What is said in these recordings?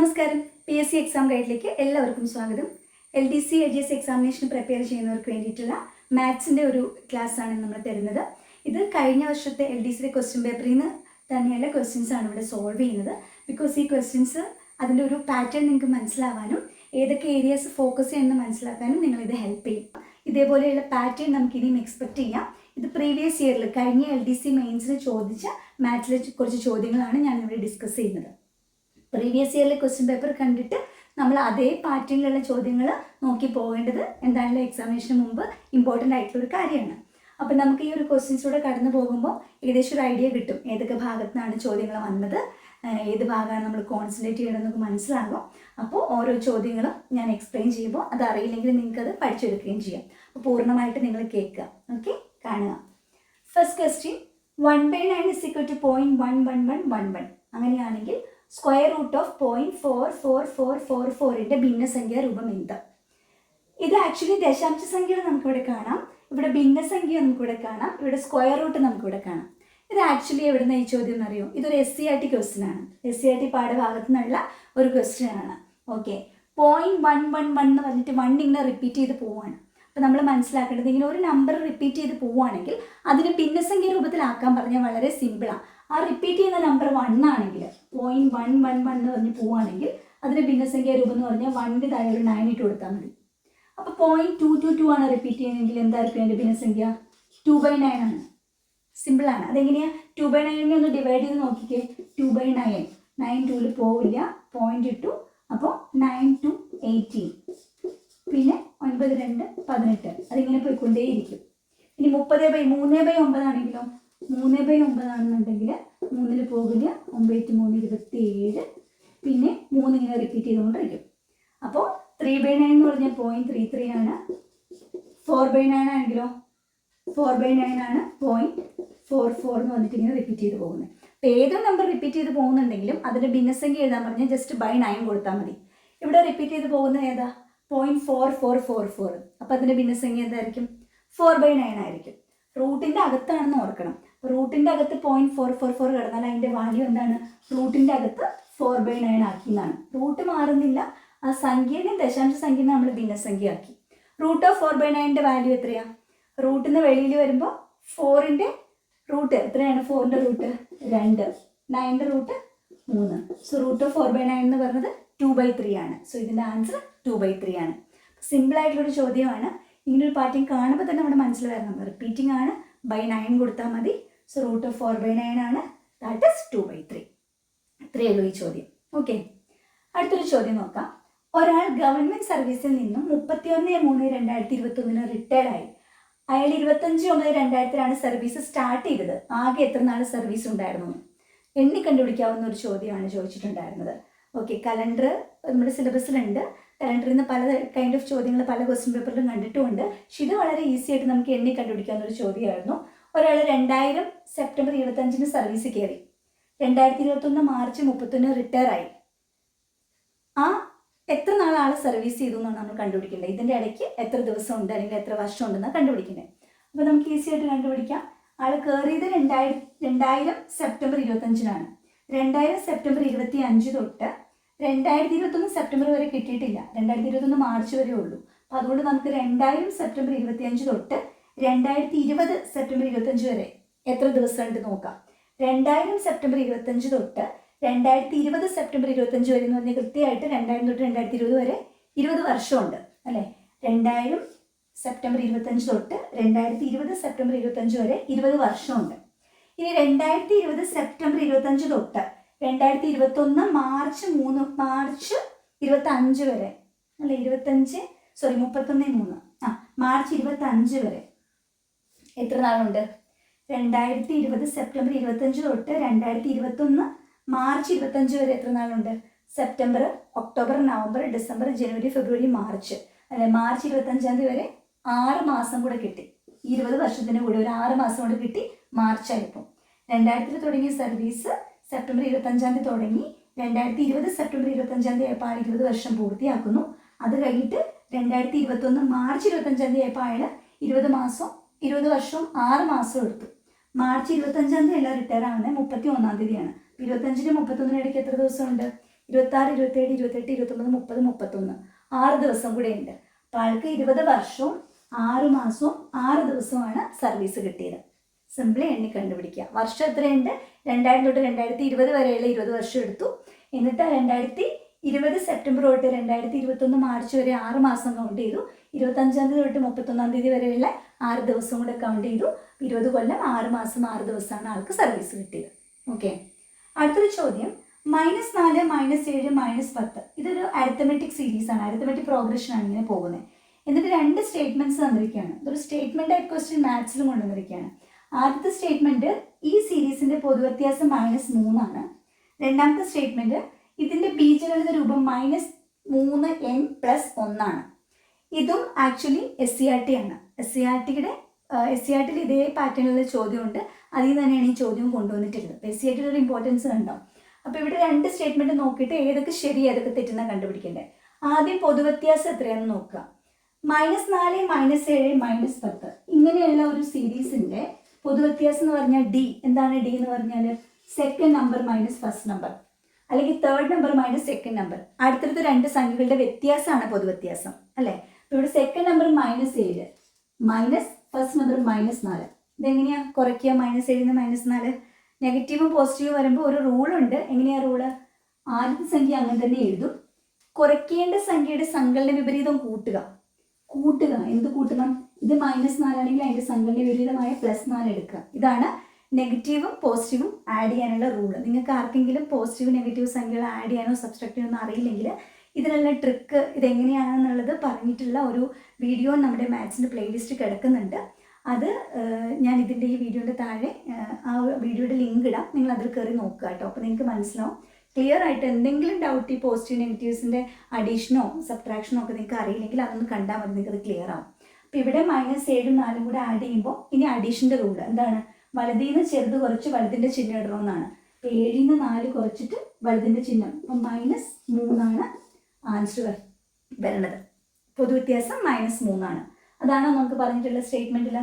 നമസ്കാരം. P S C exam ഗൈഡിലേക്ക് എല്ലാവർക്കും സ്വാഗതം. L D C L G S examination prepare ചെയ്യുന്നവർക്ക് വേണ്ടിയിട്ടുള്ള മാത്സിന്റെ ഒരു ക്ലാസ് ആണ് നമ്മൾ തരുന്നത്. ഇത് കഴിഞ്ഞ വർഷത്തെ എൽ ഡി സിയുടെ ക്വസ്റ്റ്യൻ പേപ്പറിൽ നിന്ന് തന്നെയുള്ള ക്വസ്റ്റ്യൻസ് ആണ് ഇവിടെ സോൾവ് ചെയ്യുന്നത്. ബിക്കോസ് ഈ ക്വസ്റ്റ്യൻസ് അതിന്റെ ഒരു പാറ്റേൺ നിങ്ങൾക്ക് മനസ്സിലാവാനും ഏതൊക്കെ ഏരിയാസ് ഫോക്കസ് ചെയ്യണമെന്ന് മനസ്സിലാക്കാനും നിങ്ങൾ നിങ്ങളിത് ഹെൽപ്പ് ചെയ്യും. ഇതേപോലെയുള്ള പാറ്റേൺ നമുക്ക് ഇനിയും എക്സ്പെക്ട് ചെയ്യാം. ഇത് പ്രീവിയസ് ഇയറിൽ കഴിഞ്ഞ എൽ ഡി സി മെയിൻസിന് ചോദിച്ച മാത്സിലെ കുറച്ച് ചോദ്യങ്ങളാണ് ഞാൻ ഇവിടെ ഡിസ്കസ് ചെയ്യുന്നത്. പ്രീവിയസ് ഇയറിലെ ക്വസ്റ്റ്യൻ പേപ്പർ കണ്ടിട്ട് നമ്മൾ അതേ പാറ്റേണിലുള്ള ചോദ്യങ്ങൾ നോക്കി പോകേണ്ടത് എന്തായാലും എക്സാമിനേഷന് മുമ്പ് ഇമ്പോർട്ടന്റ് ആയിട്ടുള്ള ഒരു കാര്യമാണ്. അപ്പം നമുക്ക് ഈ ഒരു ക്വസ്റ്റ്യൻസിലൂടെ കടന്നു പോകുമ്പോൾ ഏകദേശം ഒരു ഐഡിയ കിട്ടും. ഏതൊക്കെ ഭാഗത്തു നിന്നാണ് ചോദ്യങ്ങൾ വന്നത്? ഏത് ഭാഗമാണ് നമ്മൾ കോൺസെൻട്രേറ്റ് ചെയ്യണമെന്നൊക്കെ മനസ്സിലാകും. അപ്പോൾ ഓരോ ചോദ്യങ്ങളും ഞാൻ എക്സ്പ്ലെയിൻ ചെയ്യുമ്പോൾ അത് അറിയില്ലെങ്കിൽ നിങ്ങൾക്ക് അത് പഠിച്ചെടുക്കുകയും ചെയ്യാം. അപ്പോൾ പൂർണമായിട്ട് നിങ്ങൾ കേൾക്കുക. ഓക്കെ കാണുക. First question one by nine is equal to point one one one one one അങ്ങനെയാണെങ്കിൽ square root of point four four four four ഫോറിന്റെ ഭിന്നസംഖ്യ രൂപം എന്ത്? ഇത് ആക്ച്വലി ദശാംശ സംഖ്യകൾ നമുക്കിവിടെ കാണാം. ഇവിടെ ഭിന്നസംഖ്യ നമുക്കിവിടെ കാണാം. ഇവിടെ സ്ക്വയർ റൂട്ട് നമുക്കിവിടെ കാണാം. ഇത് ആക്ച്വലി എവിടുന്ന ഈ ചോദ്യം എന്നറിയോ ഇതൊരു S C R T question ആണ്. എസ് സി ആർ ടി പാഠഭാഗത്തു നിന്നുള്ള ഒരു ക്വസ്റ്റ്യൻ ആണ്. Okay point one one one എന്ന് പറഞ്ഞിട്ട് വൺ ഇങ്ങനെ റിപ്പീറ്റ് ചെയ്ത് പോവാണ് അപ്പോൾ നമ്മൾ മനസ്സിലാക്കേണ്ടത് ഇങ്ങനെ ഒരു നമ്പർ റിപ്പീറ്റ് ചെയ്ത് പോവുകയാണെങ്കിൽ അതിനെ ഭിന്നസംഖ്യ രൂപത്തിലാക്കാൻ പറഞ്ഞാൽ വളരെ സിമ്പിളാണ് ആ റിപ്പീറ്റ് ചെയ്യുന്ന നമ്പർ വൺ ആണെങ്കിൽ പോയിന്റ് വൺ വൺ വൺ എന്ന് പറഞ്ഞ് പോവുകയാണെങ്കിൽ അതിന് ഭിന്നസംഖ്യ രൂപം എന്ന് പറഞ്ഞാൽ വണ്ണിന്റെ താഴെ ഒരു നയൻ ഇട്ട് കൊടുത്താൽ മതി. അപ്പോൾ പോയിന്റ് ടു ടു ടു ആണ് റിപ്പീറ്റ് ചെയ്യുന്നതെങ്കിൽ എന്തായിരിക്കും അതിന്റെ ഭിന്നസംഖ്യ? ടു ബൈ നയൻ ആണ്. സിമ്പിളാണ് അതെങ്ങനെയാണ് ടു ബൈ നയനെ ഒന്ന് ഡിവൈഡ് ചെയ്ത് നോക്കിക്കേ. ടു ബൈ നയൻ നയൻ ടൂവിൽ പോവില്ല. പോയിന്റ് ടു അപ്പോൾ നയൻ ടു എയ്റ്റീൻ പിന്നെ ഒൻപത് രണ്ട് പതിനെട്ട്. അതിങ്ങനെ പോയിക്കൊണ്ടേയിരിക്കും. ഇനി മുപ്പത് ബൈ മൂന്ന് ബൈ ഒമ്പതാണെങ്കിലോ മൂന്ന് ബൈ ഒമ്പതാണെന്നുണ്ടെങ്കിൽ മൂന്നിൽ പോകില്ല. ഒമ്പത് മൂന്ന് ഇരുപത്തി ഏഴ് പിന്നെ മൂന്ന് ഇങ്ങനെ റിപ്പീറ്റ് ചെയ്തുകൊണ്ടിരിക്കും. അപ്പോൾ ത്രീ ബൈ നയൻ എന്ന് പറഞ്ഞാൽ പോയിന്റ് ത്രീ ത്രീ ആണ്. ഫോർ ബൈ നയൻ ആണെങ്കിലോ? ഫോർ ബൈ നയൻ ആണ് പോയിന്റ് ഫോർ ഫോർ എന്ന് വന്നിട്ട് ഇങ്ങനെ റിപ്പീറ്റ് ചെയ്ത് പോകുന്നത്. അപ്പോൾ ഏതൊരു നമ്പർ റിപ്പീറ്റ് ചെയ്ത് പോകുന്നുണ്ടെങ്കിലും അതിന്റെ ഭിന്നസംഖ്യ എഴുതാൻ പറഞ്ഞാൽ ജസ്റ്റ് ബൈ നയൻ കൊടുത്താൽ മതി. ഇവിടെ റിപ്പീറ്റ് ചെയ്ത് പോകുന്നത് ഏതാ? Point four four four four അപ്പോൾ അതിന്റെ ഭിന്നസംഖ്യ എന്തായിരിക്കും? ഫോർ ബൈ നയൻ ആയിരിക്കും. റൂട്ടിന്റെ അകത്താണെന്ന് ഓർക്കണം. റൂട്ടിന്റെ അകത്ത് പോയിന്റ് ഫോർ ഫോർ ഫോർ കിടന്നാൽ അതിന്റെ വാല്യൂ എന്താണ്? റൂട്ടിന്റെ അകത്ത് ഫോർ ബൈ നയൻ ആക്കി എന്നാണ്. റൂട്ട് മാറുന്നില്ല. ആ സംഖ്യയും ദശാംശ സംഖ്യയും നമ്മൾ ഭിന്നസംഖ്യ ആക്കി റൂട്ട് ഓഫ് ഫോർ ബൈ നയന്റെ വാല്യൂ എത്രയാ? റൂട്ടിൽ നിന്ന് വെളിയിൽ വരുമ്പോൾ ഫോറിന്റെ റൂട്ട് എത്രയാണ്? ഫോറിന്റെ റൂട്ട് രണ്ട്. നയന്റെ റൂട്ട് മൂന്ന്. So root of four by nine എന്ന് പറഞ്ഞത് ടു ബൈ ത്രീ ആണ്. സോ ഇതിന്റെ ആൻസർ ടു ബൈ ത്രീ ആണ്. സിമ്പിൾ ആയിട്ടുള്ളൊരു ചോദ്യമാണ്. ഇങ്ങനൊരു പാറ്റേൺ കാണുമ്പോൾ തന്നെ നമ്മുടെ മനസ്സിൽ വരണം. റിപ്പീറ്റിംഗ് ആണ്. ബൈ നയൻ കൊടുത്താൽ മതി. So root of four by nine ആണ്. That is two by three ഇത്രയേ ഉള്ളൂ ഈ ചോദ്യം. ഓക്കെ അടുത്തൊരു ചോദ്യം നോക്കാം. ഒരാൾ ഗവൺമെന്റ് സർവീസിൽ നിന്നും മുപ്പത്തിയൊന്ന് മൂന്ന് രണ്ടായിരത്തി ഇരുപത്തി ഒന്നിന് റിട്ടയർഡ് ആയി. അയാൾ ഇരുപത്തഞ്ച് ഒമ്പത് രണ്ടായിരത്തിലാണ് സർവീസ് സ്റ്റാർട്ട് ചെയ്തത്. ആകെ എത്ര നാൾ സർവീസ് ഉണ്ടായിരുന്നു എണ്ണി കണ്ടുപിടിക്കാവുന്ന ഒരു ചോദ്യമാണ് ചോദിച്ചിട്ടുണ്ടായിരുന്നത്. ഓക്കെ കലണ്ടർ നമ്മുടെ സിലബസിലുണ്ട് കലണ്ടറിൽ നിന്ന് പല കൈൻഡ് ഓഫ് ചോദ്യങ്ങൾ പല ക്വസ്റ്റ്യൻ പേപ്പറിലും കണ്ടിട്ടുമുണ്ട്. പക്ഷെ ഇത് വളരെ ഈസി ആയിട്ട് നമുക്ക് എണ്ണി കണ്ടുപിടിക്കാവുന്ന ഒരു ചോദ്യമായിരുന്നു. ഒരാൾ രണ്ടായിരം സെപ്റ്റംബർ ഇരുപത്തഞ്ചിന് സർവീസ് കയറി. രണ്ടായിരത്തി ഇരുപത്തൊന്ന് മാർച്ച് മുപ്പത്തൊന്ന് റിട്ടയർ ആയി. ആ എത്ര നാൾ ആൾ സർവീസ് ചെയ്തു എന്നാണ് നമ്മൾ കണ്ടുപിടിക്കേണ്ടത്. ഇതിന്റെ ഇടയ്ക്ക് എത്ര ദിവസം ഉണ്ട് അല്ലെങ്കിൽ എത്ര വർഷം ഉണ്ടെന്നാണ് കണ്ടുപിടിക്കേണ്ടത് അപ്പോൾ നമുക്ക് ഈസി ആയിട്ട് കണ്ടുപിടിക്കാം. ആൾ കയറിയത് രണ്ടായിരം രണ്ടായിരം സെപ്റ്റംബർ ഇരുപത്തഞ്ചിനാണ്. രണ്ടായിരം സെപ്റ്റംബർ ഇരുപത്തി അഞ്ച് തൊട്ട് രണ്ടായിരത്തി ഇരുപത്തൊന്ന് സെപ്റ്റംബർ വരെ കിട്ടിയിട്ടില്ല. രണ്ടായിരത്തി ഇരുപത്തൊന്ന് മാർച്ച് വരെ ഉള്ളൂ. അപ്പോൾ അതുകൊണ്ട് നമുക്ക് രണ്ടായിരം സെപ്റ്റംബർ ഇരുപത്തി അഞ്ച് തൊട്ട് രണ്ടായിരത്തി ഇരുപത് സെപ്റ്റംബർ ഇരുപത്തഞ്ച് വരെ. എത്ര ദിവസമുണ്ട് നോക്കാം? രണ്ടായിരം സെപ്റ്റംബർ ഇരുപത്തഞ്ച് തൊട്ട് രണ്ടായിരത്തി ഇരുപത് സെപ്റ്റംബർ ഇരുപത്തഞ്ച് വരെ എന്ന് പറഞ്ഞാൽ കൃത്യമായിട്ട് രണ്ടായിരം തൊട്ട് രണ്ടായിരത്തി ഇരുപത് വരെ ഇരുപത് വർഷമുണ്ട് അല്ലേ? രണ്ടായിരം സെപ്റ്റംബർ ഇരുപത്തഞ്ച് തൊട്ട് രണ്ടായിരത്തി ഇരുപത് സെപ്റ്റംബർ ഇരുപത്തഞ്ച് വരെ ഇരുപത് വർഷമുണ്ട്. ഇനി രണ്ടായിരത്തി ഇരുപത് സെപ്റ്റംബർ ഇരുപത്തഞ്ച് തൊട്ട് രണ്ടായിരത്തി ഇരുപത്തൊന്ന് മാർച്ച് മൂന്ന് മാർച്ച് ഇരുപത്തി അഞ്ച് വരെ അല്ലെ? ഇരുപത്തഞ്ച് സോറി മുപ്പത്തൊന്ന് മൂന്ന്. ആ മാർച്ച് ഇരുപത്തി അഞ്ച് വരെ. എത്ര നാളുണ്ട്? രണ്ടായിരത്തി ഇരുപത് സെപ്റ്റംബർ ഇരുപത്തഞ്ച് തൊട്ട് രണ്ടായിരത്തി ഇരുപത്തൊന്ന് മാർച്ച് ഇരുപത്തഞ്ച് വരെ എത്ര നാളുണ്ട്? സെപ്റ്റംബർ ഒക്ടോബർ നവംബർ ഡിസംബർ ജനുവരി ഫെബ്രുവരി മാർച്ച്. അല്ലെ മാർച്ച് ഇരുപത്തഞ്ചാം തീയതി വരെ ആറ് മാസം കൂടെ കിട്ടി. ഇരുപത് വർഷത്തിന് കൂടി ഒരു ആറ് മാസം കൂടെ കിട്ടി മാർച്ച് ആയപ്പോൾ. രണ്ടായിരത്തിൽ തുടങ്ങിയ സർവീസ് സെപ്റ്റംബർ ഇരുപത്തഞ്ചാം തീയതി തുടങ്ങി. രണ്ടായിരത്തി ഇരുപത് സെപ്റ്റംബർ ഇരുപത്തഞ്ചാം തീയതി ആയപ്പോൾ ആൾ ഇരുപത് വർഷം പൂർത്തിയാക്കുന്നു. അത് കഴിഞ്ഞിട്ട് രണ്ടായിരത്തി ഇരുപത്തൊന്ന് മാർച്ച് ഇരുപത്തഞ്ചാം തീയതി ആയപ്പോൾ അയാൾ ഇരുപത് മാസം ഇരുപത് വർഷവും ആറ് മാസവും എടുത്തു. മാർച്ച് ഇരുപത്തഞ്ചാം തീയതി എല്ലാം റിട്ടയർ ആവുന്നത് മുപ്പത്തി ഒന്നാം തീയതിയാണ് ഇരുപത്തഞ്ചിന് മുപ്പത്തൊന്നിന് ഇടയ്ക്ക് എത്ര ദിവസമുണ്ട്? ഇരുപത്താറ് ഇരുപത്തേഴ് ഇരുപത്തെട്ട് ഇരുപത്തൊമ്പത് മുപ്പത് മുപ്പത്തൊന്ന്. ആറ് ദിവസം കൂടെ ഉണ്ട്. അപ്പോൾ ആൾക്ക് ഇരുപത് വർഷവും ആറ് മാസവും ആറ് ദിവസവുമാണ് സർവീസ് കിട്ടിയത്. സിംപിളി എണ്ണി കണ്ടുപിടിക്കുക. വർഷം എത്രയുണ്ട്? രണ്ടായിരം തൊട്ട് രണ്ടായിരത്തി ഇരുപത് വരെയുള്ള ഇരുപത് വർഷം എടുത്തു. എന്നിട്ട് രണ്ടായിരത്തി ഇരുപത് സെപ്റ്റംബർ തൊട്ട് രണ്ടായിരത്തി ഇരുപത്തൊന്ന് മാർച്ച് വരെ ആറ് മാസം കൗണ്ട് ചെയ്തു. ഇരുപത്തഞ്ചാം തീയതി തൊട്ട് മുപ്പത്തൊന്നാം തീയതി വരെയുള്ള ആറ് ദിവസം കൂടെ കൗണ്ട് ചെയ്തു. ഇരുപത് കൊല്ലം ആറ് മാസം ആറ് ദിവസമാണ് ആൾക്ക് സർവീസ് കിട്ടിയത്. ഓക്കെ അടുത്തൊരു ചോദ്യം. മൈനസ് നാല് മൈനസ് ഏഴ് മൈനസ് പത്ത്. ഇതൊരു അരിത്തമെറ്റിക് സീരീസ് ആണ്. അരിത്തമെറ്റിക് പ്രോഗ്രഷൻ ആണ് ഇങ്ങനെ പോകുന്നത്. എന്നിട്ട് രണ്ട് സ്റ്റേറ്റ്മെന്റ്സ് തന്നിരിക്കുകയാണ്. ഇതൊരു സ്റ്റേറ്റ്മെന്റ് ആയിട്ട് ക്വസ്റ്റ്യൻ മാത്സിലും കൊണ്ടുവന്നിരിക്കുകയാണ്. ആദ്യത്തെ സ്റ്റേറ്റ്മെന്റ് ഈ സീരീസിന്റെ പൊതുവ്യത്യാസം മൈനസ് മൂന്നാണ്. രണ്ടാമത്തെ സ്റ്റേറ്റ്മെന്റ് ഇതിന്റെ ബീജഗണിത രൂപം മൈനസ് മൂന്ന് എൻ പ്ലസ് ഒന്നാണ്. ഇതും actually S C R T ആണ്. എസ് സി ആർ ടിയുടെ എസ് സി ആർ ടിയിൽ ഇതേ പാറ്റേണിലുള്ള ചോദ്യമുണ്ട്. അതിൽ നിന്ന് തന്നെയാണ് ഈ ചോദ്യം കൊണ്ടുവന്നിട്ടുള്ളത്. എസ് സി ആർ ടിയുടെ ഒരു ഇമ്പോർട്ടൻസ് ഉണ്ടോ? അപ്പോൾ ഇവിടെ രണ്ട് സ്റ്റേറ്റ്മെന്റ് നോക്കിയിട്ട് ഏതൊക്കെ ശരി ഏതൊക്കെ തെറ്റെന്ന് കണ്ടുപിടിക്കേണ്ടത് ആദ്യം പൊതുവ്യത്യാസം എത്രയാണെന്ന് നോക്കുക. മൈനസ് നാല് മൈനസ് ഏഴ് മൈനസ് പത്ത്. ഇങ്ങനെയുള്ള ഒരു സീരീസിന്റെ പൊതുവ്യത്യാസം എന്ന് പറഞ്ഞാൽ ഡി എന്താണ് ഡി എന്ന് പറഞ്ഞാൽ second number minus first number അല്ലെങ്കിൽ third number minus second number അടുത്തടുത്ത രണ്ട് സംഖ്യകളുടെ വ്യത്യാസമാണ് പൊതുവ്യത്യാസം അല്ലേ? അപ്പോൾ ഇവിടെ സെക്കൻഡ് നമ്പർ മൈനസ് ഏഴ് മൈനസ് ഫസ്റ്റ് നമ്പർ മൈനസ് നാല്. ഇതെങ്ങനെയാ? കുറയ്ക്കുക മൈനസ് ഏഴിന് മൈനസ് നാല്. നെഗറ്റീവും പോസിറ്റീവും വരുമ്പോൾ ഒരു റൂളുണ്ട് എങ്ങനെയാ റൂൾ ആദ്യത്തെ സംഖ്യ അങ്ങനെ തന്നെ എഴുതും. കുറയ്ക്കേണ്ട സംഖ്യയുടെ സങ്കലന വിപരീതം കൂട്ടുക. കൂട്ടുക. എന്ത് കൂട്ടണം? ഇത് മൈനസ് നാലാണെങ്കിൽ അതിന്റെ സങ്കലന വിപരീതമായ പ്ലസ് നാല് എടുക്കുക. ഇതാണ് നെഗറ്റീവും പോസിറ്റീവും ആഡ് ചെയ്യാനുള്ള റൂൾ നിങ്ങൾക്ക് ആർക്കെങ്കിലും പോസിറ്റീവ് നെഗറ്റീവ് സംഖ്യകൾ ആഡ് ചെയ്യാനോ സബ്സ്ട്രക്ട് ചെയ്യാനോ അറിയില്ലെങ്കിൽ ഇതിനുള്ള ട്രിക്ക് ഇതെങ്ങനെയാണെന്നുള്ളത് പറഞ്ഞിട്ടുള്ള ഒരു വീഡിയോ നമ്മുടെ മാത്സിന്റെ പ്ലേലിസ്റ്റ് കിടക്കുന്നുണ്ട്. അത് ഞാൻ ഇതിന്റെ ഈ വീഡിയോയുടെ താഴെ ആ വീഡിയോയുടെ ലിങ്ക് ഇടാം. നിങ്ങൾ അതിൽ കയറി നോക്കുക കേട്ടോ. അപ്പോൾ നിങ്ങൾക്ക് മനസ്സിലാവും. ക്ലിയർ ആയിട്ട് എന്തെങ്കിലും ഡൗട്ട് ഈ പോസിറ്റീവ് നെഗറ്റീവ്സിന്റെ അഡീഷനോ സബ്ട്രാക്ഷനോ ഒക്കെ നിങ്ങൾക്ക് അറിയില്ലെങ്കിൽ അതൊന്ന് കണ്ടാൽ മതി. നിങ്ങൾക്ക് അത് ക്ലിയർ ആവും. അപ്പോൾ ഇവിടെ മൈനസ് ഏഴും നാലും കൂടെ ആഡ് ചെയ്യുമ്പോൾ ഇനി അഡീഷന്റെ റൂൾ എന്താണ്? വലുതിൽ ചെറുത് കുറച്ച് വലുതിന്റെ ചിഹ്നം ഇടണമെന്നാണ് നിന്ന് നാല് കുറച്ചിട്ട് വലുതിന്റെ ചിഹ്നം. അപ്പം മൈനസ് മൂന്നാണ് ആൻസർ വരേണ്ടത് പൊതുവ്യത്യാസം മൈനസ് മൂന്നാണ്. അതാണ് നമുക്ക് പറഞ്ഞിട്ടുള്ള സ്റ്റേറ്റ്മെന്റിൽ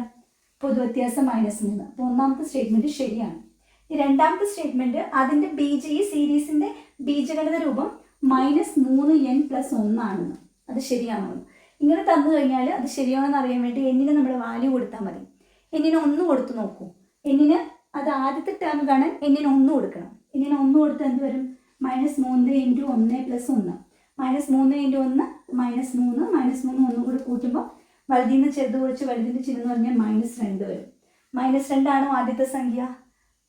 പൊതുവ്യത്യാസം മൈനസ് മൂന്ന്. അപ്പോൾ ഒന്നാമത്തെ സ്റ്റേറ്റ്മെന്റ് ശരിയാണ്. രണ്ടാമത്തെ സ്റ്റേറ്റ്മെന്റ് അതിന്റെ ബീജ ഈ സീരീസിന്റെ ബീജഗണിത രൂപം മൈനസ് മൂന്ന് എൻ പ്ലസ് ഒന്നാണെന്ന്. അത് ശരിയാണോ? എന്ന്. ഇങ്ങനെ തന്നു കഴിഞ്ഞാൽ അത് ശരിയാണെന്ന് അറിയാൻ വേണ്ടി എന്നിന് നമ്മൾ വാല്യൂ കൊടുത്താൽ മതി. എന്നിന് ഒന്ന് കൊടുത്തു നോക്കൂ. എന്നിന് അത് ആദ്യത്തെ ടേം കാണാൻ എന്നിന് ഒന്ന് കൊടുക്കണം. എന്നിന് ഒന്ന് കൊടുത്ത് എന്ത് വരും? മൈനസ് മൂന്ന് ഇന്റു ഒന്ന് പ്ലസ് ഒന്ന്. മൈനസ് മൂന്ന് ഇന്റു ഒന്ന് മൈനസ് മൂന്ന് മൈനസ് മൂന്ന് ഒന്നും കൂടി കൂട്ടുമ്പോൾ വലുതിൽ നിന്ന് ചെറുത് കുറച്ച് വലുതിന്റെ ചിഹ്നം എന്ന് പറഞ്ഞാൽ മൈനസ് രണ്ട് വരും. മൈനസ് രണ്ടാണോ ആദ്യത്തെ സംഖ്യ?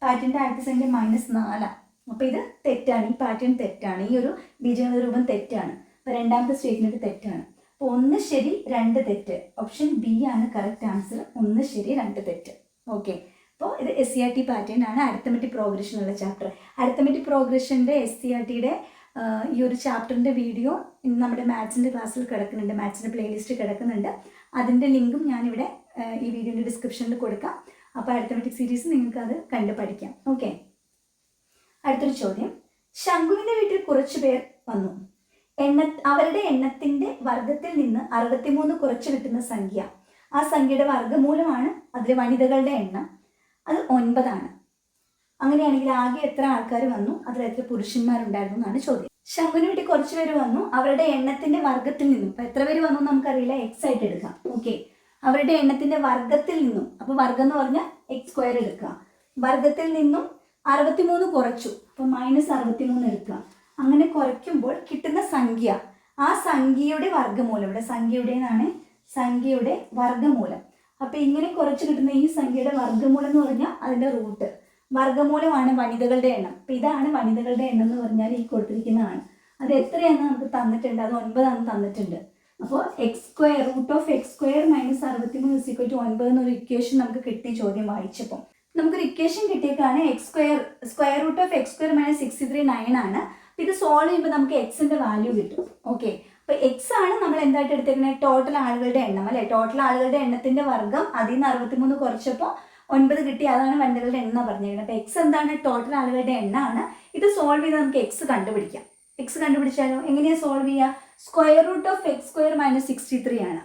പാറ്റേണിന്റെ ആദ്യത്തെ സംഖ്യ മൈനസ് നാലാണ് അപ്പോൾ ഇത് തെറ്റാണ്. ഈ പാറ്റേൺ തെറ്റാണ്. ഈ ഒരു ബീജഗണിത രൂപം തെറ്റാണ്. അപ്പോൾ രണ്ടാമത്തെ സ്റ്റേറ്റ്മെന്റ് തെറ്റാണ്. അപ്പോൾ ഒന്ന് ശരി രണ്ട് തെറ്റ്. ഓപ്ഷൻ ബി ആണ് കറക്റ്റ് ആൻസർ ഒന്ന് ശരി രണ്ട് തെറ്റ്. ഓക്കെ അപ്പോൾ ഇത് S C R T pattern ആണ് അരിത്തമെറ്റിക് പ്രോഗ്രഷൻ ഉള്ള ചാപ്റ്റർ അരിത്തമെറ്റിക് പ്രോഗ്രഷന്റെ എസ് സി ആർ ടിയുടെ ഈ ഒരു ചാപ്റ്ററിന്റെ വീഡിയോ നമ്മുടെ മാത്സിന്റെ ക്ലാസ്സിൽ കിടക്കുന്നുണ്ട്. മാത്സിന്റെ പ്ലേലിസ്റ്റ് കിടക്കുന്നുണ്ട്. അതിന്റെ ലിങ്കും ഞാനിവിടെ ഈ വീഡിയോന്റെ ഡിസ്ക്രിപ്ഷനിൽ കൊടുക്കാം. അപ്പോൾ അരിത്തമെറ്റിക് സീരീസ് നിങ്ങൾക്ക് അത് കണ്ട് പഠിക്കാം. ഓക്കെ അടുത്തൊരു ചോദ്യം. ശംഖുവിന്റെ വീട്ടിൽ കുറച്ച് പേർ വന്നു. എണ്ണ അവരുടെ എണ്ണത്തിന്റെ വർഗത്തിൽ നിന്ന് അറുപത്തിമൂന്ന് കുറച്ച് കിട്ടുന്ന സംഖ്യ. ആ സംഖ്യയുടെ വർഗമൂലമാണ് അതിലെ വനിതകളുടെ എണ്ണം. അത് ഒൻപതാണ്. അങ്ങനെയാണെങ്കിൽ ആകെ എത്ര ആൾക്കാർ വന്നു? അതിൽ എത്ര പുരുഷന്മാരുണ്ടായിരുന്നു എന്നാണ് ചോദ്യം. ശംഖുന് വേണ്ടി കുറച്ച് പേര് വന്നു. അവരുടെ എണ്ണത്തിന്റെ വർഗത്തിൽ നിന്നും. ഇപ്പൊ എത്ര പേര് വന്നു നമുക്കറിയില്ല. എക്സ് ആയിട്ട് എടുക്കാം. ഓക്കെ അവരുടെ എണ്ണത്തിന്റെ വർഗത്തിൽ നിന്നും. അപ്പൊ വർഗം എന്ന് പറഞ്ഞാൽ എക്സ് സ്ക്വയർ എടുക്കുക. വർഗത്തിൽ നിന്നും അറുപത്തിമൂന്ന് കുറച്ചു. അപ്പൊ മൈനസ് അറുപത്തിമൂന്ന് എടുക്കുക. അങ്ങനെ കുറയ്ക്കുമ്പോൾ കിട്ടുന്ന സംഖ്യ. ആ സംഖ്യയുടെ വർഗമൂലം ഇവിടെ സംഖ്യയുടെ എന്നാണ് സംഖ്യയുടെ വർഗമൂലം അപ്പൊ ഇങ്ങനെ കുറച്ച് കിട്ടുന്ന ഈ സംഖ്യയുടെ വർഗമൂലം എന്ന് പറഞ്ഞാൽ അതിന്റെ റൂട്ട് വർഗമൂലമാണ് വനിതകളുടെ എണ്ണം. അപ്പൊ ഇതാണ് വനിതകളുടെ എണ്ണം എന്ന് പറഞ്ഞാൽ ഈ കൊടുത്തിരിക്കുന്നതാണ്. അത് എത്രയാണെന്ന് നമുക്ക് തന്നിട്ടുണ്ട്? അത് ഒൻപതാണ് തന്നിട്ടുണ്ട്. അപ്പോൾ x square root of x square minus അറുപത്തിമൂന്ന് സിക്വൽ ടു ഒൻപത് എന്നൊരു ഇക്വേഷൻ നമുക്ക് കിട്ടി ചോദ്യം വായിച്ചപ്പോൾ നമുക്കൊരു equation കിട്ടിയേക്കാണ് x square square root of x square minus sixty three nine ആണ്. ഇത് സോൾവ് ചെയ്യുമ്പോൾ നമുക്ക് എക്സിന്റെ വാല്യൂ കിട്ടും. ഓക്കെ അപ്പൊ എക്സ് ആണ് നമ്മൾ എന്തായിട്ട് എടുത്തേക്കുന്നത് ടോട്ടൽ ആളുകളുടെ എണ്ണം അല്ലേ? ടോട്ടൽ ആളുകളുടെ എണ്ണത്തിന്റെ വർഗം അതിൽ നിന്ന് അറുപത്തിമൂന്ന് കുറച്ചപ്പോൾ ഒൻപത് കിട്ടി. അതാണ് വനിതകളുടെ എണ്ണം പറഞ്ഞിരിക്കുന്നത്. അപ്പോൾ എക്സ് എന്താണ്? ടോട്ടൽ ആളുകളുടെ എണ്ണമാണ് ഇത് സോൾവ് ചെയ്ത് നമുക്ക് എക്സ് കണ്ടുപിടിക്കാം. എക്സ് കണ്ടുപിടിച്ചാലോ? എങ്ങനെയാ സോൾവ് ചെയ്യുക square root of x square minus sixty three ആണ്.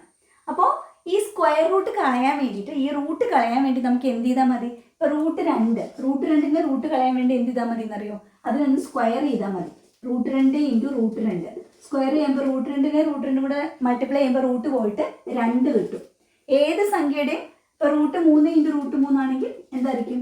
അപ്പോൾ ഈ സ്ക്വയർ റൂട്ട് കളയാൻ വേണ്ടിയിട്ട് ഈ റൂട്ട് കളയാൻ വേണ്ടി നമുക്ക് എന്ത് ചെയ്താൽ മതി? ഇപ്പൊ റൂട്ട് രണ്ട്. റൂട്ട് രണ്ടിന്റെ റൂട്ട് കളയാൻ വേണ്ടി എന്ത് ചെയ്താൽ മതി എന്നറിയോ അതിനൊന്ന് സ്ക്വയർ ചെയ്താൽ മതി. റൂട്ട് രണ്ട് ഇന്റു റൂട്ട് രണ്ട്. സ്ക്വയർ ചെയ്യുമ്പോൾ റൂട്ട് രണ്ടിനെ റൂട്ട് രണ്ടും കൂടെ മൾട്ടിപ്ലൈ ചെയ്യുമ്പോൾ റൂട്ട് പോയിട്ട് രണ്ട് കിട്ടും. ഏത് സംഖ്യയുടെ ഇപ്പോൾ റൂട്ട് മൂന്ന് ഇന്റു റൂട്ട് മൂന്നാണെങ്കിൽ എന്തായിരിക്കും?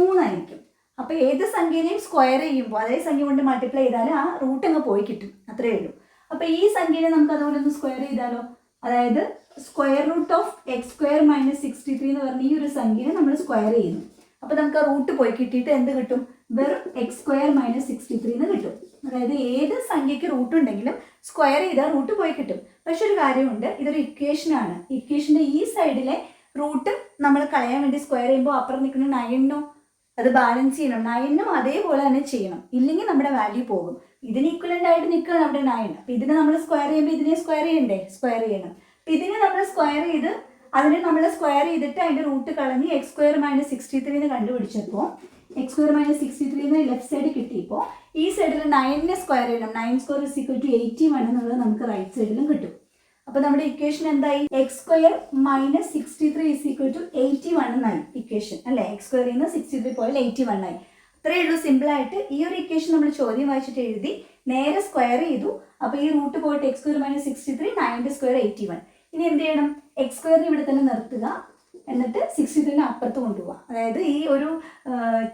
മൂന്നായിരിക്കും. അപ്പോൾ ഏത് സംഖ്യനെയും സ്ക്വയർ ചെയ്യുമ്പോൾ അതേ സംഖ്യ കൊണ്ട് മൾട്ടിപ്ലൈ ചെയ്താൽ ആ റൂട്ട് അങ്ങ് പോയി കിട്ടും. അത്രേ ഉള്ളൂ. അപ്പോൾ ഈ സംഖ്യനെ നമുക്ക് അതുപോലെ ഒന്ന് സ്ക്വയർ ചെയ്താലോ? അതായത് square root of x square minus sixty three എന്ന് പറഞ്ഞ ഈ ഒരു സംഖ്യനെ നമ്മൾ സ്ക്വയർ ചെയ്യുന്നു. അപ്പോൾ നമുക്ക് ആ റൂട്ട് പോയി കിട്ടിയിട്ട് എന്ത് കിട്ടും? വെറും x square minus sixty three എന്ന് കിട്ടും. അതായത് ഏത് സംഖ്യയ്ക്ക് റൂട്ട് ഉണ്ടെങ്കിലും സ്ക്വയർ ചെയ്താൽ റൂട്ട് പോയി കിട്ടും. പക്ഷെ ഒരു കാര്യമുണ്ട് ഇതൊരു ഇക്വേഷനാണ് ഇക്വേഷന്റെ ഈ സൈഡിലെ റൂട്ട് നമ്മൾ കളയാൻ വേണ്ടി സ്ക്വയർ ചെയ്യുമ്പോൾ അപ്പുറം നിൽക്കുന്ന നയനോ അത് ബാലൻസ് ചെയ്യണം. നയനും അതേപോലെ തന്നെ ചെയ്യണം. ഇല്ലെങ്കിൽ നമ്മുടെ വാല്യൂ പോകും. ഇതിന് ഈക്വലന്റ് ആയിട്ട് നിൽക്കുകയാണ് നമ്മുടെ നയൻ അപ്പം ഇതിനെ നമ്മൾ സ്ക്വയർ ചെയ്യുമ്പോൾ ഇതിനെ സ്ക്വയർ ചെയ്യണ്ടേ? സ്ക്വയർ ചെയ്യണം. അപ്പം ഇതിനെ നമ്മൾ സ്ക്വയർ ചെയ്ത് അതിനെ നമ്മൾ സ്ക്വയർ ചെയ്തിട്ട് അതിന്റെ റൂട്ട് കളഞ്ഞ് എക്സ് സ്ക്വയർ മൈനസ് സിക്സ്റ്റി ത്രീന്ന് കണ്ടുപിടിച്ചപ്പോൾ എക്സ് സ്ക്വയർ മൈനസ് സിക്സ്റ്റി ത്രീന്ന് ലെഫ്റ്റ് സൈഡ് കിട്ടിയപ്പോൾ ഈ സൈഡിൽ നയനിനെ സ്ക്വയർ ചെയ്യണം. Nine square is equal to eighty one എന്നുള്ളത് നമുക്ക് റൈറ്റ് സൈഡിലും കിട്ടും. അപ്പോൾ നമ്മുടെ ഇക്വേഷൻ എന്തായി? X square minus sixty three is equal to eighty one എന്നായി ഇക്വേഷൻ അല്ലേ? എക്സ് സ്ക്വയർ നിന്ന് sixty three point eighty one ആയി. അത്രയേ ഉള്ളൂ സിമ്പിളായിട്ട് ഈ ഒരു ഇക്വേഷൻ നമ്മൾ ചോദ്യം വായിച്ചിട്ട് എഴുതി നേരെ സ്ക്വയർ ചെയ്തു. അപ്പോൾ ഈ റൂട്ട് പോയിട്ട് x square minus sixty three നയന്റെ square eighty one ഇനി എന്ത് ചെയ്യണം? എക്സ് സ്ക്വയറിന് ഇവിടെ തന്നെ നിർത്തുക. എന്നിട്ട് സിക്സ്റ്റി ത്രീനെ അപ്പുറത്ത് കൊണ്ടുപോവാം. അതായത് ഈ ഒരു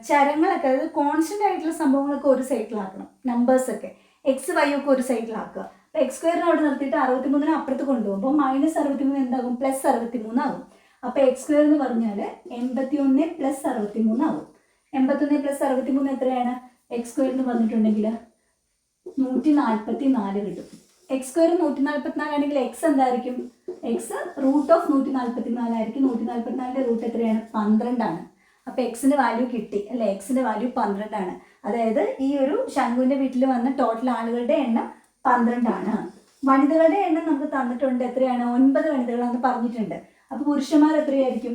ചരങ്ങളൊക്കെ അതായത് കോൺസ്റ്റന്റ് ആയിട്ടുള്ള സംഭവങ്ങളൊക്കെ ഒരു സൈഡിലാക്കണം നമ്പേഴ്സൊക്കെ എക്സ് വൈ ഒക്കെ. ഒരു സൈഡിലാക്കുക അപ്പോൾ എക്സ് സ്ക്വയറിനെ അവിടെ നിർത്തിയിട്ട് അറുപത്തിമൂന്നിന് അപ്പുറത്ത് കൊണ്ടുപോകുമ്പോൾ മൈനസ് അറുപത്തിമൂന്ന് എന്താകും? പ്ലസ് അറുപത്തിമൂന്നാകും അപ്പോൾ എക്സ് സ്ക്വയർ എന്ന് പറഞ്ഞാൽ എൺപത്തി ഒന്ന് പ്ലസ് അറുപത്തിമൂന്നാകും എൺപത്തൊന്ന് പ്ലസ് അറുപത്തിമൂന്ന് എത്രയാണ്? എക്സ് സ്ക്വയർ എന്ന് പറഞ്ഞിട്ടുണ്ടെങ്കിൽ നൂറ്റി നാൽപ്പത്തി നാല് കിട്ടും. എക്സ് സ്ക്വയർ നൂറ്റി നാൽപ്പത്തിനാലാണെങ്കിൽ എക്സ് എന്തായിരിക്കും? എക്സ് റൂട്ട് ഓഫ് നൂറ്റി നാൽപ്പത്തി നാലായിരിക്കും നൂറ്റി നാൽപ്പത്തിനാലിന്റെ റൂട്ട് എത്രയാണ്? പന്ത്രണ്ടാണ്. അപ്പോൾ എക്സിന്റെ വാല്യൂ കിട്ടി. അല്ലെ? എക്സിന്റെ വാല്യൂ പന്ത്രണ്ടാണ്. അതായത് ഈ ഒരു ശംഖുവിന്റെ വീട്ടിൽ വന്ന ടോട്ടൽ ആളുകളുടെ എണ്ണം പന്ത്രണ്ടാണ്. വനിതകളുടെ എണ്ണം നമുക്ക് തന്നിട്ടുണ്ട് എത്രയാണ്? ഒൻപത് വനിതകളാണെന്ന് പറഞ്ഞിട്ടുണ്ട്. അപ്പോൾ പുരുഷന്മാർ എത്രയായിരിക്കും?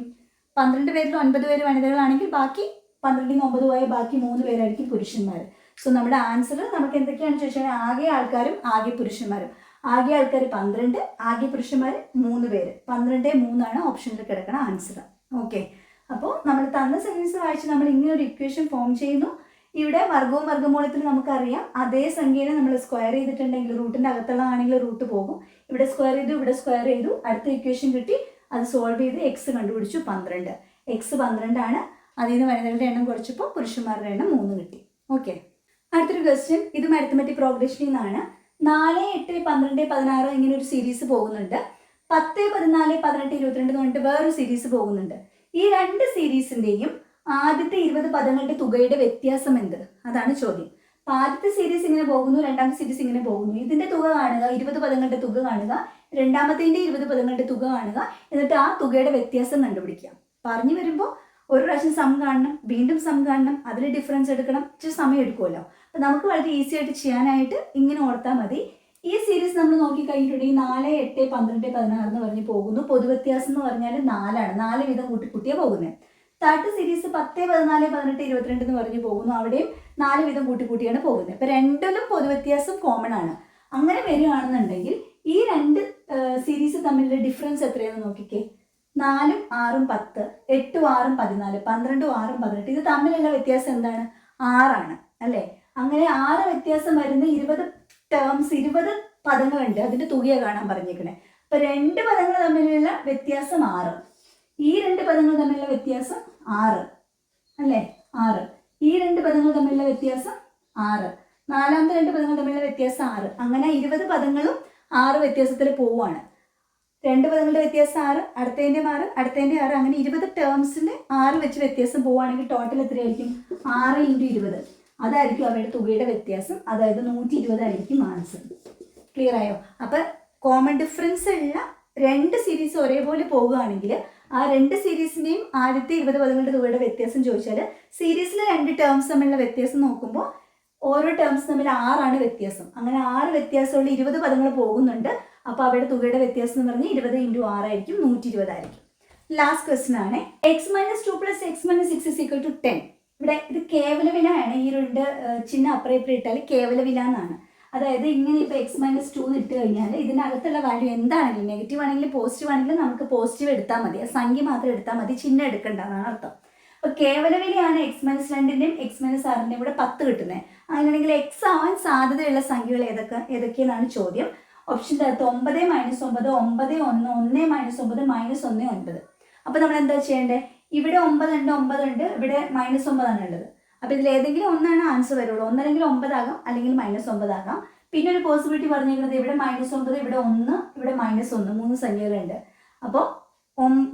പന്ത്രണ്ട് പേരിൽ ഒൻപത് പേര് വനിതകളാണെങ്കിൽ ബാക്കി പന്ത്രണ്ടിന് ഒമ്പത് പോയ ബാക്കി മൂന്ന് പേരായിരിക്കും പുരുഷന്മാർ. സോ നമ്മുടെ ആൻസർ നമുക്ക് എന്തൊക്കെയാണെന്ന് ചോദിച്ചാൽ ആകെ ആൾക്കാരും ആകെ പുരുഷന്മാരും. ആകെ ആൾക്കാർ പന്ത്രണ്ട് ആകെ പുരുഷന്മാർ മൂന്ന് പേര്. പന്ത്രണ്ട് മൂന്നാണ് ഓപ്ഷനിൽ കിടക്കുന്ന ആൻസർ ഓക്കെ അപ്പോൾ നമ്മൾ തന്ന സെന്റൻസ് വായിച്ച് നമ്മൾ ഇങ്ങനെ ഒരു ഇക്വേഷൻ ഫോം ചെയ്യുന്നു. ഇവിടെ വർഗവും വർഗമൂലത്തിൽ നമുക്കറിയാം. അതേ സംഖ്യയിൽ നമ്മൾ സ്ക്വയർ ചെയ്തിട്ടുണ്ടെങ്കിൽ റൂട്ടിന്റെ അകത്തുള്ളതാണെങ്കിൽ റൂട്ട് പോകും. ഇവിടെ സ്ക്വയർ ചെയ്തു ഇവിടെ സ്ക്വയർ ചെയ്തു. അടുത്ത ഇക്വേഷൻ കിട്ടി. അത് സോൾവ് ചെയ്ത് എക്സ് കണ്ടുപിടിച്ചു പന്ത്രണ്ട്. എക്സ് പന്ത്രണ്ടാണ്. അതിൽ നിന്ന് വനിതകളുടെ എണ്ണം കുറച്ചപ്പോൾ പുരുഷന്മാരുടെ എണ്ണം മൂന്ന് കിട്ടി. ഓക്കെ അടുത്തൊരു ക്വസ്റ്റ്യൻ ഇത് അരിത്തമെറ്റിക് പ്രോഗ്രഷനിൽ നിന്നാണ്. നാല് എട്ട് പന്ത്രണ്ട് പതിനാറ് ഇങ്ങനെ ഒരു സീരീസ് പോകുന്നുണ്ട്. പത്ത് പതിനാല് പതിനെട്ട് ഇരുപത്തിരണ്ട് എന്ന് പറഞ്ഞിട്ട് വേറൊരു സീരീസ് പോകുന്നുണ്ട്. ഈ രണ്ട് സീരീസിന്റെയും ആദ്യത്തെ ഇരുപത് പദങ്ങളുടെ തുകയുടെ വ്യത്യാസം എന്ത്? അതാണ് ചോദ്യം. അപ്പൊ ആദ്യത്തെ സീരീസ് ഇങ്ങനെ പോകുന്നു രണ്ടാമത്തെ സീരീസ് ഇങ്ങനെ പോകുന്നു. ഇതിന്റെ തുക കാണുക ഇരുപത് പദങ്ങളുടെ തുക കാണുക രണ്ടാമത്തേന്റെ ഇരുപത് പദങ്ങളുടെ തുക കാണുക എന്നിട്ട് ആ തുകയുടെ വ്യത്യാസം കണ്ടുപിടിക്കുക. പറഞ്ഞു വരുമ്പോൾ ഒരു പ്രാവശ്യം സം കാണണം വീണ്ടും സം കാണണം അതിൽ ഡിഫറൻസ് എടുക്കണം ഇച്ചിരി സമയം എടുക്കുമല്ലോ. അപ്പം നമുക്ക് വളരെ ഈസി ആയിട്ട് ചെയ്യാനായിട്ട് ഇങ്ങനെ ഓർത്താൽ മതി. ഈ സീരീസ് നമ്മൾ നോക്കി കഴിഞ്ഞിട്ടുണ്ടെങ്കിൽ നാല് എട്ട് പന്ത്രണ്ട് പതിനാറ് എന്ന് പറഞ്ഞ് പോകുന്നു. പൊതുവ്യത്യാസം എന്ന് പറഞ്ഞാൽ നാലാണ്. നാല് വീതം കൂട്ടി കൂട്ടിയേ പോകുന്നത് തേർഡ് സീരീസ് പത്ത് പതിനാല് പതിനെട്ട് ഇരുപത്തിരണ്ട് എന്ന് പറഞ്ഞ് പോകുന്നു. അവിടെയും നാല് വീതം കൂട്ടി കൂട്ടിയാണ് പോകുന്നത് ഇപ്പം രണ്ടിലും പൊതുവ്യത്യാസം കോമൺ ആണ്. അങ്ങനെ വരികയാണെന്നുണ്ടെങ്കിൽ ഈ രണ്ട് സീരീസ് തമ്മിലുള്ള ഡിഫറൻസ് എത്രയാണെന്ന് നോക്കിക്കേ. നാലും ആറും പത്ത് എട്ടും ആറും പതിനാല് പന്ത്രണ്ടും ആറും പതിനെട്ട്. ഇത് തമ്മിലുള്ള വ്യത്യാസം എന്താണ്? ആറാണ്. അല്ലേ? അങ്ങനെ ആറ് വ്യത്യാസം വരുന്ന ഇരുപത് ടേംസ് ഇരുപത് പദങ്ങളുണ്ട്. അതിന്റെ തുകയാണ് കാണാൻ പറഞ്ഞേക്കണേ. അപ്പൊ രണ്ട് പദങ്ങൾ തമ്മിലുള്ള വ്യത്യാസം ആറ്. ഈ രണ്ട് പദങ്ങൾ തമ്മിലുള്ള വ്യത്യാസം ആറ്. അല്ലേ? ആറ്. ഈ രണ്ട് പദങ്ങൾ തമ്മിലുള്ള വ്യത്യാസം ആറ്. നാലാമത്തെ രണ്ട് പദങ്ങൾ തമ്മിലുള്ള വ്യത്യാസം ആറ്. അങ്ങനെ ഇരുപത് പദങ്ങളും ആറ് വ്യത്യാസത്തിൽ പോവാണ് രണ്ട് പദങ്ങളുടെ വ്യത്യാസം ആറ് അടുത്തതിന്റെ ആറ് അടുത്തതിന്റെ ആറ്. അങ്ങനെ ഇരുപത് ടേംസിന് ആറ് വെച്ച് വ്യത്യാസം പോവുകയാണെങ്കിൽ ടോട്ടൽ എത്രയായിരിക്കും? ആറ് ഇന്റു ഇരുപത്. അതായിരിക്കും അവരുടെ തുകയുടെ വ്യത്യാസം. അതായത് നൂറ്റി ഇരുപതായിരിക്കും ആൻസർ ക്ലിയർ ആയോ? അപ്പം കോമൺ ഡിഫറൻസ് ഉള്ള രണ്ട് സീരീസ് ഒരേപോലെ പോകുകയാണെങ്കിൽ ആ രണ്ട് സീരീസിനെയും ആദ്യത്തെ ഇരുപത് പദങ്ങളുടെ തുകയുടെ വ്യത്യാസം ചോദിച്ചാൽ സീരീസിലെ രണ്ട് ടേംസ് തമ്മിലുള്ള വ്യത്യാസം നോക്കുമ്പോൾ ഓരോ ടേംസ് തമ്മിൽ ആറാണ് വ്യത്യാസം. അങ്ങനെ ആറ് വ്യത്യാസമുള്ള ഇരുപത് പദങ്ങൾ പോകുന്നുണ്ട്. അപ്പോൾ അവരുടെ തുകയുടെ വ്യത്യാസം എന്ന് പറഞ്ഞാൽ ഇരുപത് ഇന്റു ആറായിരിക്കും നൂറ്റി ഇരുപതായിരിക്കും ലാസ്റ്റ് ക്വസ്റ്റൻ ആണ്. X minus two plus x minus six is equal to ten ഇവിടെ ഇത് കേവല വിലയാണ് ഈ രണ്ട് ചിഹ്നം അപ്പുറം ഇട്ടാൽ കേവല വില എന്നാണ്. അതായത് ഇങ്ങനെ ഇപ്പൊ എക്സ് മൈനസ് ടു ഇട്ട് കഴിഞ്ഞാൽ ഇതിനകത്തുള്ള വാല്യൂ എന്താണെങ്കിലും നെഗറ്റീവ് ആണെങ്കിലും പോസിറ്റീവ് ആണെങ്കിലും നമുക്ക് പോസിറ്റീവ് എടുത്താൽ മതി. ആ സംഖ്യ മാത്രം എടുത്താൽ മതി ചിഹ്നം എടുക്കണ്ട എന്നാണ് അർത്ഥം. അപ്പോൾ കേവല വിലയാണ് എക്സ് മൈനസ് രണ്ടിന്റെയും എക്സ് മൈനസ് ആറിന്റെയും കൂടെ പത്ത് കിട്ടുന്നത് അങ്ങനെയാണെങ്കിൽ എക്സ് ആവാൻ സാധ്യതയുള്ള സംഖ്യകൾ ഏതൊക്കെ ഏതൊക്കെയെന്നാണ് ചോദ്യം. ഓപ്ഷൻ തരത്ത് ഒമ്പത് മൈനസ് ഒമ്പത് ഒമ്പത് ഒന്ന് ഒന്ന് മൈനസ് ഒമ്പത് മൈനസ് ഒന്ന് ഒൻപത്. അപ്പോൾ നമ്മൾ എന്താ ചെയ്യേണ്ടത് ഇവിടെ ഒമ്പതുണ്ട് ഒമ്പതുണ്ട് ഇവിടെ മൈനസ് ഒമ്പതാണ് ഉള്ളത്. അപ്പോൾ ഇതിൽ ഏതെങ്കിലും ഒന്നാണ് ആൻസർ വരുള്ളൂ. ഒന്നല്ലെങ്കിൽ ഒമ്പതാകാം അല്ലെങ്കിൽ മൈനസ് ഒമ്പതാകാം. പിന്നെ ഒരു പോസിബിലിറ്റി പറഞ്ഞിരിക്കുന്നത് ഇവിടെ മൈനസ് ഒമ്പത് ഇവിടെ ഒന്ന് ഇവിടെ മൈനസ് ഒന്ന് മൂന്ന് സംഖ്യകളുണ്ട്. അപ്പോൾ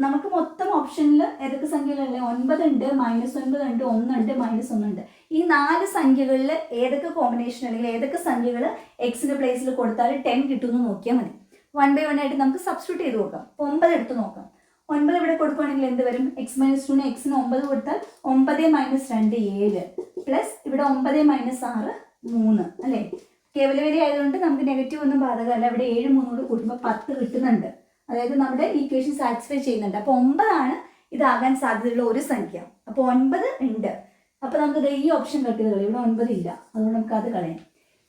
നമുക്ക് മൊത്തം ഓപ്ഷനിൽ ഏതൊക്കെ സംഖ്യകളല്ലേ ഒൻപത് ഉണ്ട് മൈനസ് ഒൻപതുണ്ട് ഒന്നുണ്ട് മൈനസ് ഒന്നുണ്ട്. ഈ നാല് സംഖ്യകളിൽ ഏതൊക്കെ കോമ്പിനേഷൻ അല്ലെങ്കിൽ ഏതൊക്കെ സംഖ്യകൾ എക്സിന്റെ പ്ലേസിൽ കൊടുത്താൽ ടെൻ കിട്ടുമെന്ന് നോക്കിയാൽ മതി. വൺ ബൈ വൺ ആയിട്ട് നമുക്ക് സബ്സ്റ്റിറ്റ്യൂട്ട് ചെയ്ത് നോക്കാം. ഒമ്പത് എടുത്ത് നോക്കാം. ഒൻപത് ഇവിടെ കൊടുക്കുകയാണെങ്കിൽ എന്ത് വരും? എക്സ് മൈനസ് ടുന് എക്സിന് ഒമ്പത് കൊടുത്താൽ ഒമ്പത് മൈനസ് രണ്ട് ഏഴ്. പ്ലസ് ഇവിടെ ഒമ്പത് മൈനസ് ആറ് മൂന്ന്. അല്ലേ? കേവലവരി ആയതുകൊണ്ട് നമുക്ക് നെഗറ്റീവ് ഒന്നും ബാധകമല്ല. ഇവിടെ ഏഴ് മൂന്നോട് കൂടുമ്പോൾ പത്ത് കിട്ടുന്നുണ്ട്. അതായത് നമ്മുടെ ഈക്വേഷൻ സാറ്റിസ്ഫൈ ചെയ്യുന്നുണ്ട്. അപ്പോൾ ഒമ്പതാണ് ഇതാകാൻ സാധ്യതയുള്ള ഒരു സംഖ്യ. അപ്പോൾ ഒൻപത് ഉണ്ട്. അപ്പോൾ നമുക്ക് ഈ ഓപ്ഷൻ കട്ട് ചെയ്ത് കളയാം ഇവിടെ ഒൻപത് ഇല്ല. അതുകൊണ്ട് നമുക്ക് അത് കളയാം.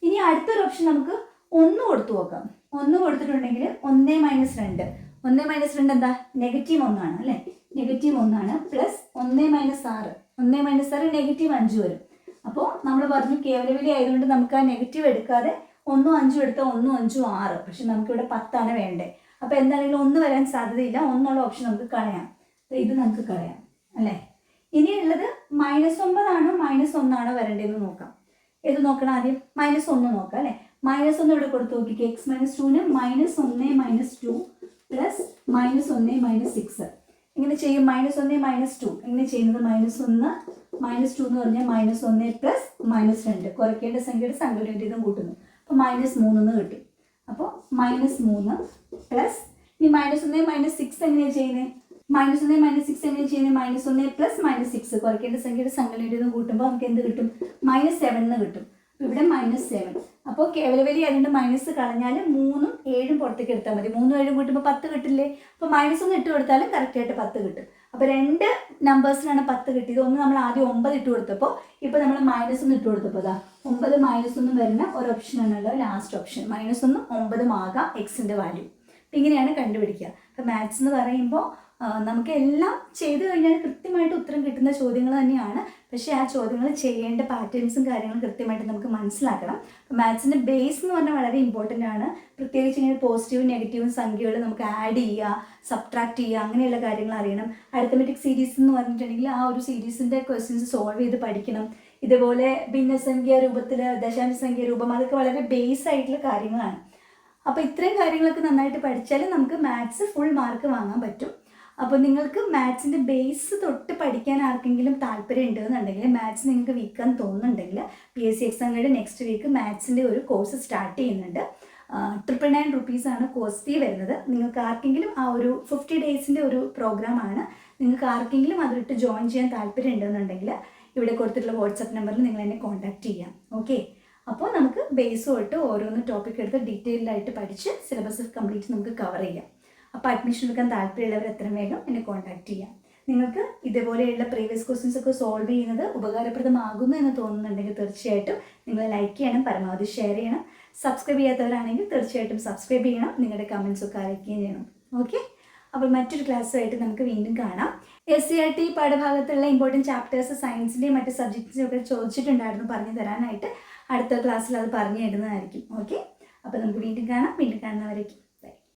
ഇനി അടുത്തൊരു ഓപ്ഷൻ നമുക്ക് ഒന്ന് കൊടുത്തു നോക്കാം. ഒന്ന് കൊടുത്തിട്ടുണ്ടെങ്കിൽ ഒന്നേ മൈനസ് രണ്ട്. ഒന്നേ മൈനസ് രണ്ട് എന്താ? നെഗറ്റീവ് ഒന്നാണ് അല്ലേ? നെഗറ്റീവ് ഒന്നാണ് പ്ലസ് ഒന്ന് മൈനസ് ആറ്. ഒന്ന് മൈനസ് ആറ് നെഗറ്റീവ് അഞ്ച് വരും. അപ്പോൾ നമ്മൾ പറഞ്ഞു കേവലവിലി ആയതുകൊണ്ട് നമുക്ക് ആ നെഗറ്റീവ് എടുക്കാതെ ഒന്നും അഞ്ചും എടുത്താൽ ഒന്നും അഞ്ചും ആറ്. പക്ഷെ നമുക്കിവിടെ പത്താണ് വേണ്ടത് അപ്പോൾ എന്താണെങ്കിലും ഒന്ന് വരാൻ സാധ്യതയില്ല. ഒന്നുള്ള ഓപ്ഷൻ നമുക്ക് കളയാം. ഇത് നമുക്ക് കളയാം. അല്ലേ? ഇനിയുള്ളത് മൈനസ് ഒമ്പതാണോ മൈനസ് ഒന്നാണോ വരേണ്ടതെന്ന് നോക്കാം. ഏത് നോക്കണം ആദ്യം? മൈനസ് ഒന്ന് നോക്കാം അല്ലേ? മൈനസ് ഒന്ന് ഇവിടെ കൊടുത്ത് നോക്കിക്കുക എക്സ് മൈനസ് ടുവിന് മൈനസ് ഒന്ന് മൈനസ് ടു പ്ലസ് മൈനസ് ഒന്ന് മൈനസ് സിക്സ് ഇങ്ങനെ ചെയ്യും മൈനസ് ഒന്ന് മൈനസ് ടു ഇങ്ങനെ ചെയ്യുന്നത് മൈനസ് ഒന്ന് മൈനസ് ടു എന്ന് പറഞ്ഞാൽ മൈനസ് ഒന്ന് പ്ലസ് മൈനസ് രണ്ട്. കുറയ്ക്കേണ്ട സംഖ്യയുടെ സംഖ്യയുടെ ഇതും കൂട്ടുന്നു. അപ്പോൾ മൈനസ് മൂന്നെന്ന് കിട്ടും. അപ്പോൾ മൈനസ് മൂന്ന് പ്ലസ് ഇനി മൈനസ് ഒന്ന് മൈനസ് സിക്സ് എങ്ങനെയാണ് ചെയ്യുന്നത്? മൈനസ് ഒന്ന് മൈനസ് സിക്സ് എങ്ങനെ ചെയ്യുന്നത്? മൈനസ് ഒന്ന് പ്ലസ് മൈനസ് സിക്സ് കുറയ്ക്കേണ്ട സംഖ്യയുടെ സംഖ്യയുടെ ഇതും കൂട്ടുമ്പോൾ നമുക്ക് എന്ത് കിട്ടും? മൈനസ് സെവൻ എന്ന് കിട്ടും. ഇവിടെ മൈനസ് സെവൻ അപ്പോൾ കേവലവലി അതുകൊണ്ട് മൈനസ് കളഞ്ഞാൽ മൂന്നും ഏഴും പുറത്തേക്ക് എടുത്താൽ മതി. മൂന്നും ഏഴും കൂട്ടുമ്പോൾ പത്ത് കിട്ടില്ലേ? അപ്പോൾ മൈനസ് ഒന്ന് ഇട്ട് കൊടുത്താലും കറക്റ്റായിട്ട് പത്ത് കിട്ടും. അപ്പോൾ രണ്ട് നമ്പേഴ്സിനാണ് പത്ത് കിട്ടിയത്. ഒന്ന് നമ്മൾ ആദ്യം ഒമ്പത് ഇട്ട് കൊടുത്തപ്പോൾ ഇപ്പോൾ നമ്മൾ മൈനസ് ഒന്ന് ഇട്ട് കൊടുത്തപ്പോൾ അതാ ഒമ്പത് മൈനസ് ഒന്നും വരുന്ന ഒരു ഓപ്ഷനാണല്ലോ ലാസ്റ്റ് ഓപ്ഷൻ മൈനസ് ഒന്നും ഒമ്പതും ആകാം എക്സിന്റെ വാല്യൂ ഇങ്ങനെയാണ് കണ്ടുപിടിക്കുക. അപ്പം മാത്സ് എന്ന് പറയുമ്പോൾ നമുക്ക് എല്ലാം ചെയ്തു കഴിഞ്ഞാൽ കൃത്യമായിട്ട് ഉത്തരം കിട്ടുന്ന ചോദ്യങ്ങൾ തന്നെയാണ്. പക്ഷേ ആ ചോദ്യങ്ങൾ ചെയ്യേണ്ട പാറ്റേൺസും കാര്യങ്ങളും കൃത്യമായിട്ട് നമുക്ക് മനസ്സിലാക്കണം. മാത്സിന്റെ ബേസ് എന്ന് പറഞ്ഞാൽ വളരെ ഇമ്പോർട്ടന്റ് ആണ്. പ്രത്യേകിച്ച് ഇങ്ങനെ പോസിറ്റീവും നെഗറ്റീവും സംഖ്യകൾ നമുക്ക് ആഡ് ചെയ്യുക സബ്ട്രാക്ട് ചെയ്യുക അങ്ങനെയുള്ള കാര്യങ്ങൾ അറിയണം. അരിത്തമെറ്റിക് സീരീസ് എന്ന് പറഞ്ഞിട്ടുണ്ടെങ്കിൽ ആ ഒരു സീരീസിന്റെ ക്വസ്റ്റ്യൻസ് സോൾവ് ചെയ്ത് പഠിക്കണം. ഇതുപോലെ ഭിന്നസംഖ്യ രൂപത്തിൽ ദശാംശ സംഖ്യ രൂപം അതൊക്കെ വളരെ ബേസ് ആയിട്ടുള്ള കാര്യങ്ങളാണ്. അപ്പോൾ ഇത്രയും കാര്യങ്ങളൊക്കെ നന്നായിട്ട് പഠിച്ചാൽ നമുക്ക് മാത്സ് ഫുൾ മാർക്ക് വാങ്ങാൻ പറ്റും. അപ്പോൾ നിങ്ങൾക്ക് മാത്സിന്റെ ബേസ് തൊട്ട് പഠിക്കാൻ ആർക്കെങ്കിലും താല്പര്യം ഉണ്ടെന്നുണ്ടെങ്കിൽ മാത്സ് നിങ്ങൾക്ക് വീക്കാൻ തോന്നുന്നുണ്ടെങ്കിൽ പി എസ് സി എക്സാം കഴിഞ്ഞ് നെക്സ്റ്റ് വീക്ക് മാത്സിന്റെ ഒരു കോഴ്സ് സ്റ്റാർട്ട് ചെയ്യുന്നുണ്ട്. ട്രിപ്പിൾ നയൻ റുപ്പീസാണ് കോഴ്സ് ഫീ വരുന്നത്. നിങ്ങൾക്ക് ആർക്കെങ്കിലും ആ ഒരു ഫിഫ്റ്റി ഡേയ്സിന്റെ ഒരു പ്രോഗ്രാമാണ് നിങ്ങൾക്ക് ആർക്കെങ്കിലും അതിലിട്ട് ജോയിൻ ചെയ്യാൻ താല്പര്യം ഉണ്ടെന്നുണ്ടെങ്കിൽ ഇവിടെ കൊടുത്തിട്ടുള്ള വാട്സപ്പ് നമ്പറിൽ നിങ്ങൾ എന്നെ കോൺടാക്ട് ചെയ്യാം. ഓക്കെ അപ്പോൾ നമുക്ക് ബേസ് തൊട്ട് ഓരോന്ന് ടോപ്പിക് എടുത്ത് ഡീറ്റെയിൽഡായിട്ട് പഠിച്ച് സിലബസ് കംപ്ലീറ്റ് നമുക്ക് കവർ ചെയ്യാം. അപ്പോൾ അഡ്മിഷൻ എടുക്കാൻ താല്പര്യമുള്ളവർ എത്രയും വേഗം എന്നെ കോൺടാക്ട് ചെയ്യാം. നിങ്ങൾക്ക് ഇതുപോലെയുള്ള പ്രീവിയസ് ക്വസ്റ്റ്യൻസ് ഒക്കെ സോൾവ് ചെയ്യുന്നത് ഉപകാരപ്രദമാകുന്നു എന്ന് തോന്നുന്നുണ്ടെങ്കിൽ തീർച്ചയായിട്ടും നിങ്ങൾ ലൈക്ക് ചെയ്യണം പരമാവധി ഷെയർ ചെയ്യണം. സബ്സ്ക്രൈബ് ചെയ്യാത്തവരാണെങ്കിൽ തീർച്ചയായിട്ടും സബ്സ്ക്രൈബ് ചെയ്യണം. നിങ്ങളുടെ കമൻസ് ഒക്കെ ചെയ്യണം. ഓക്കെ അപ്പോൾ മറ്റൊരു ക്ലാസ്സുമായിട്ട് നമുക്ക് വീണ്ടും കാണാം. എസ് സി ആർ ടി പാഠഭാഗത്തുള്ള ഇമ്പോർട്ടന്റ് ചാപ്റ്റേഴ്സ് സയൻസിന്റെയും മറ്റ് സബ്ജക്ട്സിന്റെയും ഒക്കെ ചോദിച്ചിട്ടുണ്ടായിരുന്നു. പറഞ്ഞു തരാനായിട്ട് അടുത്ത ക്ലാസ്സിൽ അത് പറഞ്ഞു തരുന്നതായിരിക്കും. ഓക്കെ അപ്പോൾ നമുക്ക് വീണ്ടും കാണാം. വീണ്ടും കാണുന്നവരേക്കും.